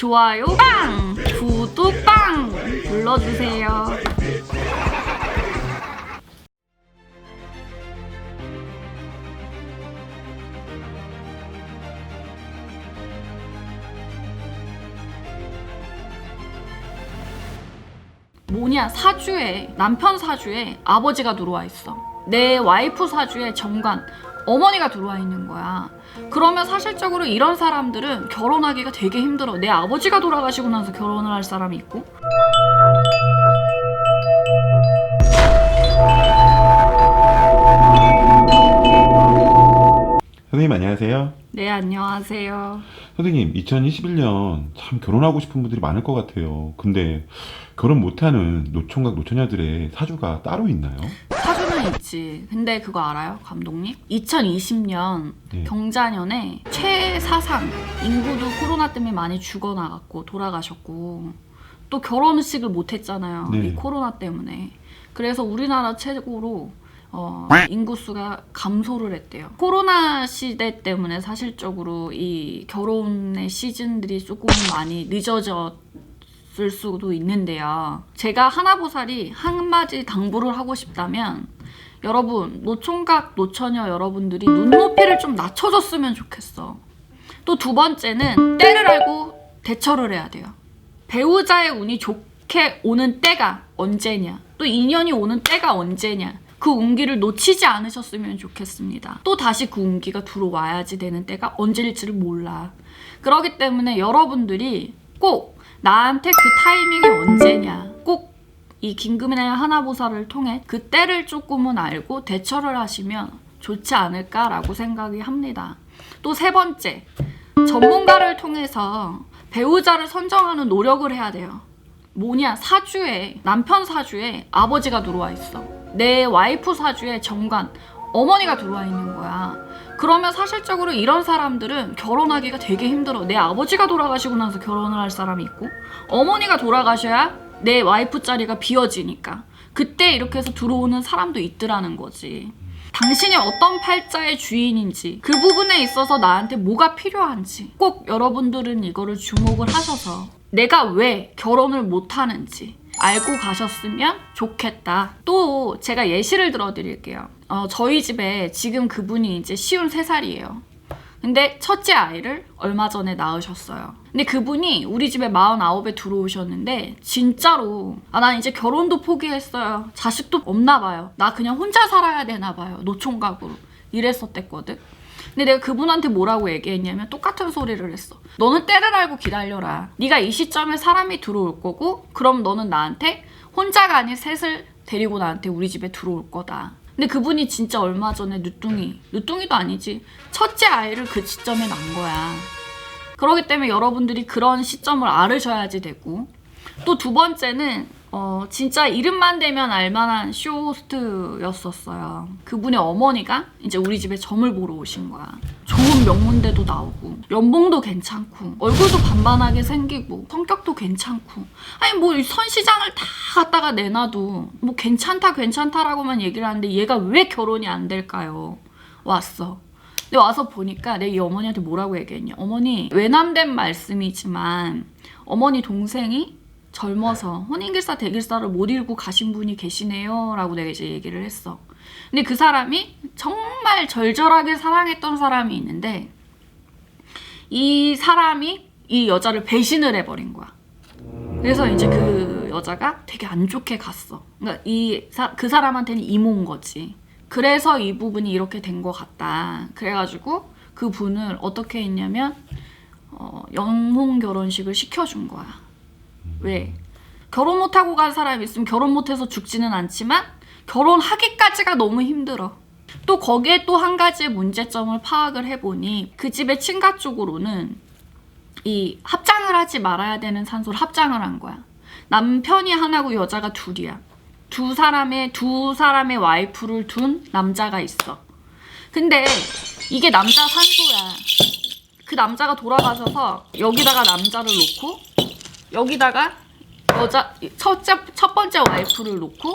좋아요 빵! 구독 빵! 눌러주세요. 뭐냐 사주에 남편 사주에 아버지가 들어와 있어 내 와이프 사주에 정관 어머니가 들어와 있는 거야 그러면 사실적으로 이런 사람들은 결혼하기가 되게 힘들어 내 아버지가 돌아가시고 나서 결혼을 할 사람이 있고 선생님 안녕하세요. 네 안녕하세요 선생님 2021년 참 결혼하고 싶은 분들이 많을 것 같아요. 근데 결혼 못하는 노총각 노처녀들의 사주가 따로 있나요? 사주는 있지 근데 그거 알아요 감독님? 2020년 네. 경자년에 최사상 인구도 코로나 때문에 많이 죽어나갔고 돌아가셨고 또 결혼식을 못 했잖아요 네. 이 코로나 때문에 그래서 우리나라 최고로 어, 인구수가 감소를 했대요 코로나 시대 때문에 사실적으로 이 결혼의 시즌들이 조금 많이 늦어졌을 수도 있는데요 제가 하나보살이 한마디 당부를 하고 싶다면 여러분 노총각 노처녀 여러분들이 눈높이를 좀 낮춰줬으면 좋겠어. 또 두 번째는 때를 알고 대처를 해야 돼요. 배우자의 운이 좋게 오는 때가 언제냐, 또 인연이 오는 때가 언제냐. 그 운기를 놓치지 않으셨으면 좋겠습니다. 또 다시 그 운기가 들어와야지 되는 때가 언제일지를 몰라. 그렇기 때문에 여러분들이 꼭 나한테 그 타이밍이 언제냐, 꼭 이 긴급의 하나보살을 통해 그 때를 조금은 알고 대처를 하시면 좋지 않을까라고 생각이 합니다. 또 세 번째, 전문가를 통해서 배우자를 선정하는 노력을 해야 돼요. 뭐냐, 사주에, 남편 사주에 아버지가 들어와 있어. 내 와이프 사주에 정관, 어머니가 들어와 있는 거야. 그러면 사실적으로 이런 사람들은 결혼하기가 되게 힘들어. 내 아버지가 돌아가시고 나서 결혼을 할 사람이 있고, 어머니가 돌아가셔야 내 와이프 자리가 비어지니까. 그때 이렇게 해서 들어오는 사람도 있더라는 거지. 당신이 어떤 팔자의 주인인지 그 부분에 있어서 나한테 뭐가 필요한지 꼭 여러분들은 이거를 주목을 하셔서 내가 왜 결혼을 못 하는지 알고 가셨으면 좋겠다. 또 제가 예시를 들어 드릴게요. 어, 저희 집에 지금 그분이 이제 쉬운 3살이에요. 근데 첫째 아이를 얼마 전에 낳으셨어요. 근데 그분이 우리 집에 49에 들어오셨는데 진짜로 아 난 이제 결혼도 포기했어요. 자식도 없나 봐요. 나 그냥 혼자 살아야 되나 봐요. 노총각으로 이랬었댔거든. 근데 내가 그분한테 뭐라고 얘기했냐면 똑같은 소리를 했어. 너는 때를 알고 기다려라. 네가 이 시점에 사람이 들어올 거고 그럼 너는 나한테 혼자가 아닌 셋을 데리고 나한테 우리 집에 들어올 거다. 근데 그분이 진짜 얼마 전에 늦둥이, 늦둥이도 아니지. 첫째 아이를 그 시점에 낳은 거야. 그렇기 때문에 여러분들이 그런 시점을 알으셔야지 되고 또 두 번째는 어 진짜 이름만 대면 알만한 쇼 호스트였었어요. 그분의 어머니가 이제 우리 집에 점을 보러 오신 거야. 좋은 명문대도 나오고 연봉도 괜찮고 얼굴도 반반하게 생기고 성격도 괜찮고 아니 뭐 선시장을 다 갖다가 내놔도 뭐 괜찮다 괜찮다라고만 얘기를 하는데 얘가 왜 결혼이 안 될까요? 왔어. 근데 와서 보니까 내이 어머니한테 뭐라고 얘기했냐. 어머니 외남된 말씀이지만 어머니 동생이 젊어서 혼인길사 대길사를 못 읽고 가신 분이 계시네요. 라고 내가 이제 얘기를 했어. 근데 그 사람이 정말 절절하게 사랑했던 사람이 있는데 이 사람이 이 여자를 배신을 해버린 거야. 그래서 이제 그 여자가 되게 안 좋게 갔어. 그러니까 이 그 사람한테는 이모인 거지. 그래서 이 부분이 이렇게 된 것 같다. 그래가지고 그 분을 어떻게 했냐면 어, 영혼 결혼식을 시켜준 거야. 왜? 결혼 못하고 간 사람이 있으면 결혼 못해서 죽지는 않지만 결혼하기까지가 너무 힘들어. 또 거기에 또 한 가지의 문제점을 파악을 해보니 그 집의 친가 쪽으로는 이 합장을 하지 말아야 되는 산소를 합장을 한 거야. 남편이 하나고 여자가 둘이야. 두 사람의 두 사람의 와이프를 둔 남자가 있어. 근데 이게 남자 산소야. 그 남자가 돌아가셔서 여기다가 남자를 놓고 여기다가 여자 첫째 첫 번째 와이프를 놓고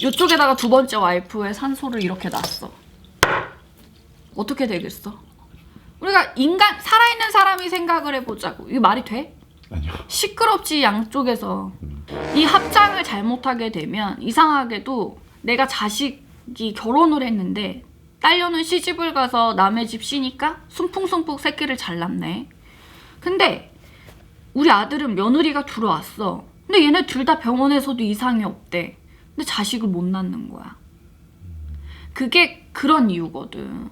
이쪽에다가 두 번째 와이프의 산소를 이렇게 놨어. 어떻게 되겠어? 우리가 인간 살아있는 사람이 생각을 해보자고. 이게 말이 돼? 아니요. 시끄럽지 양쪽에서 이 합장을 잘못하게 되면 이상하게도 내가 자식이 결혼을 했는데 딸려는 시집을 가서 남의 집 쉬니까 순풍순풍 새끼를 잘 낳네. 근데 우리 아들은 며느리가 들어왔어. 근데 얘네 둘 다 병원에서도 이상이 없대. 근데 자식을 못 낳는 거야. 그게 그런 이유거든.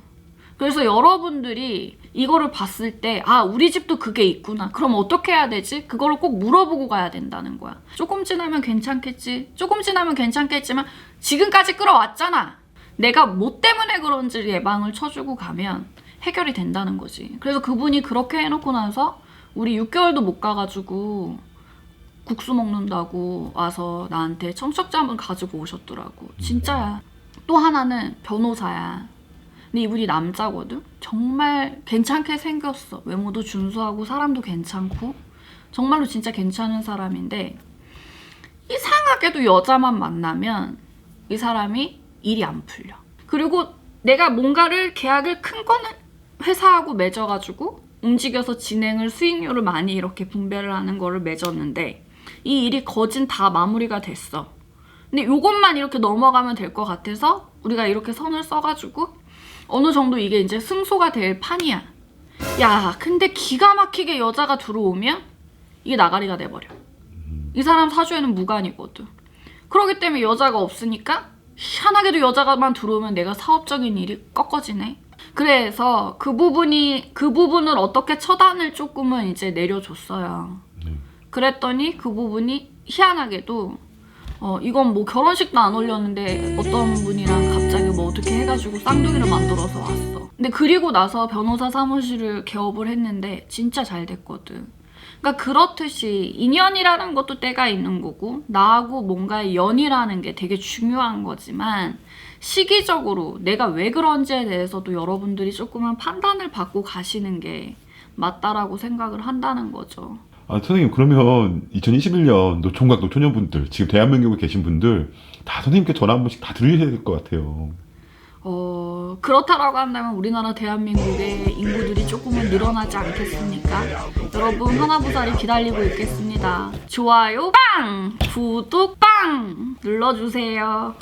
그래서 여러분들이 이거를 봤을 때, 아, 우리 집도 그게 있구나. 그럼 어떻게 해야 되지? 그거를 꼭 물어보고 가야 된다는 거야. 조금 지나면 괜찮겠지. 조금 지나면 괜찮겠지만, 지금까지 끌어왔잖아. 내가 뭐 때문에 그런지 예방을 쳐주고 가면 해결이 된다는 거지. 그래서 그분이 그렇게 해놓고 나서, 우리 6개월도 못 가가지고, 국수 먹는다고 와서 나한테 청첩장을 가지고 오셨더라고. 진짜야. 또 하나는 변호사야. 근데 이분이 남자거든? 정말 괜찮게 생겼어. 외모도 준수하고 사람도 괜찮고. 정말로 진짜 괜찮은 사람인데, 이상하게도 여자만 만나면 이 사람이 일이 안 풀려. 그리고 내가 뭔가를 계약을 큰 거는 회사하고 맺어가지고 움직여서 진행을 수익률을 많이 이렇게 분배를 하는 거를 맺었는데, 이 일이 거진 다 마무리가 됐어. 근데 요것만 이렇게 넘어가면 될 것 같아서 우리가 이렇게 선을 써가지고 어느 정도 이게 이제 승소가 될 판이야. 야, 근데 기가 막히게 여자가 들어오면 이게 나가리가 돼버려. 이 사람 사주에는 무관이거든. 그렇기 때문에 여자가 없으니까 희한하게도 여자가만 들어오면 내가 사업적인 일이 꺾어지네. 그래서 그 부분이 그 부분을 어떻게 처단을 조금은 이제 내려줬어요. 네. 그랬더니 그 부분이 희한하게도 어 이건 뭐 결혼식도 안 올렸는데 어떤 분이랑 갑자기 뭐 어떻게 해가지고 쌍둥이를 만들어서 왔어. 근데 그리고 나서 변호사 사무실을 개업을 했는데 진짜 잘 됐거든. 그러니까 그렇듯이 인연이라는 것도 때가 있는 거고 나하고 뭔가의 연이라는 게 되게 중요한 거지만 시기적으로 내가 왜 그런지에 대해서도 여러분들이 조금은 판단을 받고 가시는 게 맞다라고 생각을 한다는 거죠. 아, 선생님, 그러면 2021년 노총각 노처녀분들, 지금 대한민국에 계신 분들, 다 선생님께 전화 한 번씩 다 드리셔야 될 것 같아요. 어, 그렇다라고 한다면 우리나라 대한민국의 인구들이 조금은 늘어나지 않겠습니까? 여러분, 하나부사리 기다리고 있겠습니다. 좋아요, 빵! 구독, 빵! 눌러주세요.